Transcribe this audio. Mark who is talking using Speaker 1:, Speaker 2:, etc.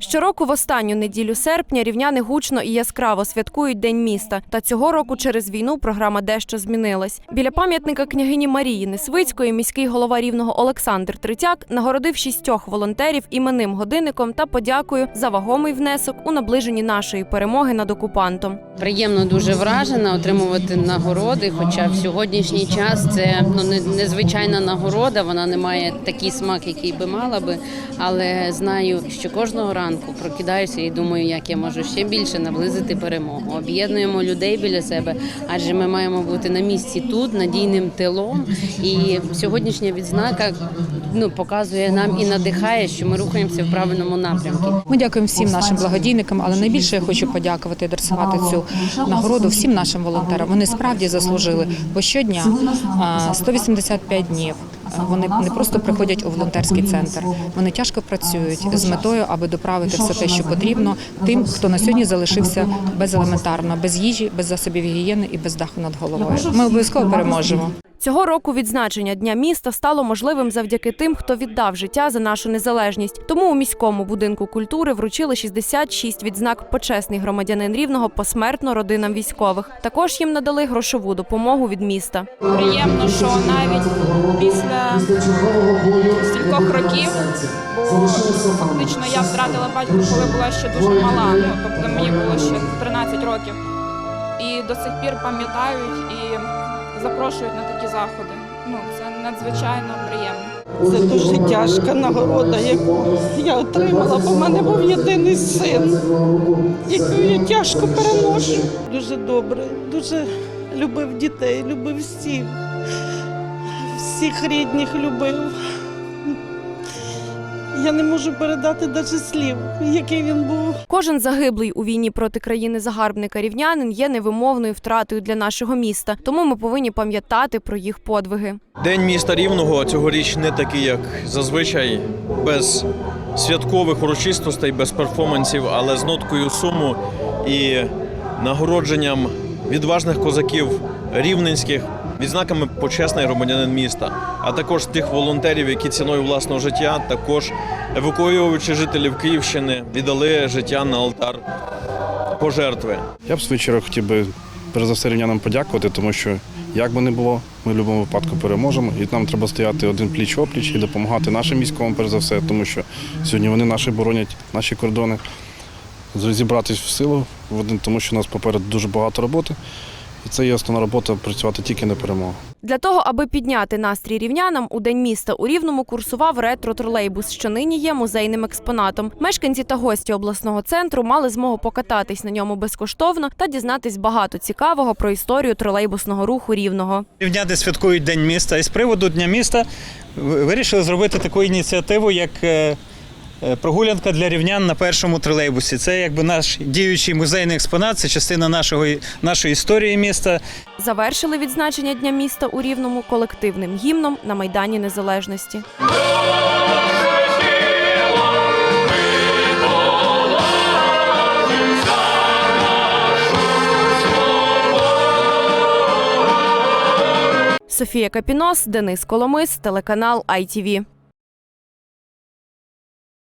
Speaker 1: Щороку в останню неділю серпня рівняни гучно і яскраво святкують День міста. Та цього року через війну програма дещо змінилась. Біля пам'ятника княгині Марії Несвицької міський голова рівного Олександр Третяк нагородив шістьох волонтерів іменним годинником та подякою за вагомий внесок у наближенні нашої перемоги над окупантом.
Speaker 2: Приємно дуже вражена отримувати нагороди. Хоча в сьогоднішній час це ну не- незвичайна нагорода. Вона не має такий смак, який би мала би. Але знаю, що кожного ранку прокидаюся і думаю, як я можу ще більше наблизити перемогу. Об'єднуємо людей біля себе, адже ми маємо бути на місці тут, надійним тилом. І сьогоднішня відзнака ну показує нам і надихає, що ми рухаємося в правильному напрямку.
Speaker 3: Ми дякуємо всім нашим благодійникам, але найбільше я хочу подякувати і адресувати цю нагороду всім нашим волонтерам. Вони справді заслужили, бо щодня а, 185 днів. Вони не просто приходять у волонтерський центр, вони тяжко працюють з метою, аби доправити все те, що потрібно, тим, хто на сьогодні залишився без елементарно, без їжі, без засобів гігієни і без даху над головою. Ми обов'язково переможемо.
Speaker 1: Цього року відзначення Дня міста стало можливим завдяки тим, хто віддав життя за нашу незалежність. Тому у міському будинку культури вручили 66 відзнак почесний громадянин рівного посмертно родинам військових. Також їм надали грошову допомогу від міста.
Speaker 4: приємно, що навіть після стількох років, бо фактично я втратила батька, коли була ще дуже мала, тобто мені було ще 13 років. І до сих пір пам'ятають і запрошують на такі заходи. Ну, це надзвичайно приємно.
Speaker 5: Це дуже тяжка нагорода, яку я отримала, бо в мене був єдиний син, яку я тяжко переношу. Дуже добре, дуже любив дітей, любив всіх, всіх рідних любив. Я не можу передати навіть слів, який він був.
Speaker 1: Кожен загиблий у війні проти країни загарбника рівнянин є невимовною втратою для нашого міста. Тому ми повинні пам'ятати про їх подвиги.
Speaker 6: День міста Рівного цьогоріч не такий, як зазвичай, без святкових урочистостей, без перформансів, але з ноткою суму і нагородженням відважних козаків рівненських, відзнаками почесний громадянин міста, а також тих волонтерів, які ціною власного життя, також евакуюючи жителів Київщини, віддали життя на алтар пожертви.
Speaker 7: Я б свою хотів би перш за подякувати, тому що як би не було, ми в будь-якому випадку переможемо. І нам треба стояти один пліч опліч і допомагати нашим військовим, перш за все, тому що сьогодні вони наші боронять наші кордони. Зібратись в силу, тому що у нас попереду дуже багато роботи. І це є основна робота працювати тільки на перемогу.
Speaker 1: Для того, аби підняти настрій рівнянам, у день міста у Рівному курсував ретро-тролейбус, що нині є музейним експонатом. Мешканці та гості обласного центру мали змогу покататись на ньому безкоштовно та дізнатись багато цікавого про історію тролейбусного руху рівного.
Speaker 8: Рівняни святкують День міста. І з приводу Дня міста вирішили зробити таку ініціативу, як е, прогулянка для рівнян на першому тролейбусі. Це якби наш діючий музейний експонат, це частина нашого, нашої історії міста.
Speaker 1: Завершили відзначення Дня міста у Рівному колективним гімном на Майдані Незалежності. Софія Капінос, Денис Коломис, телеканал ITV.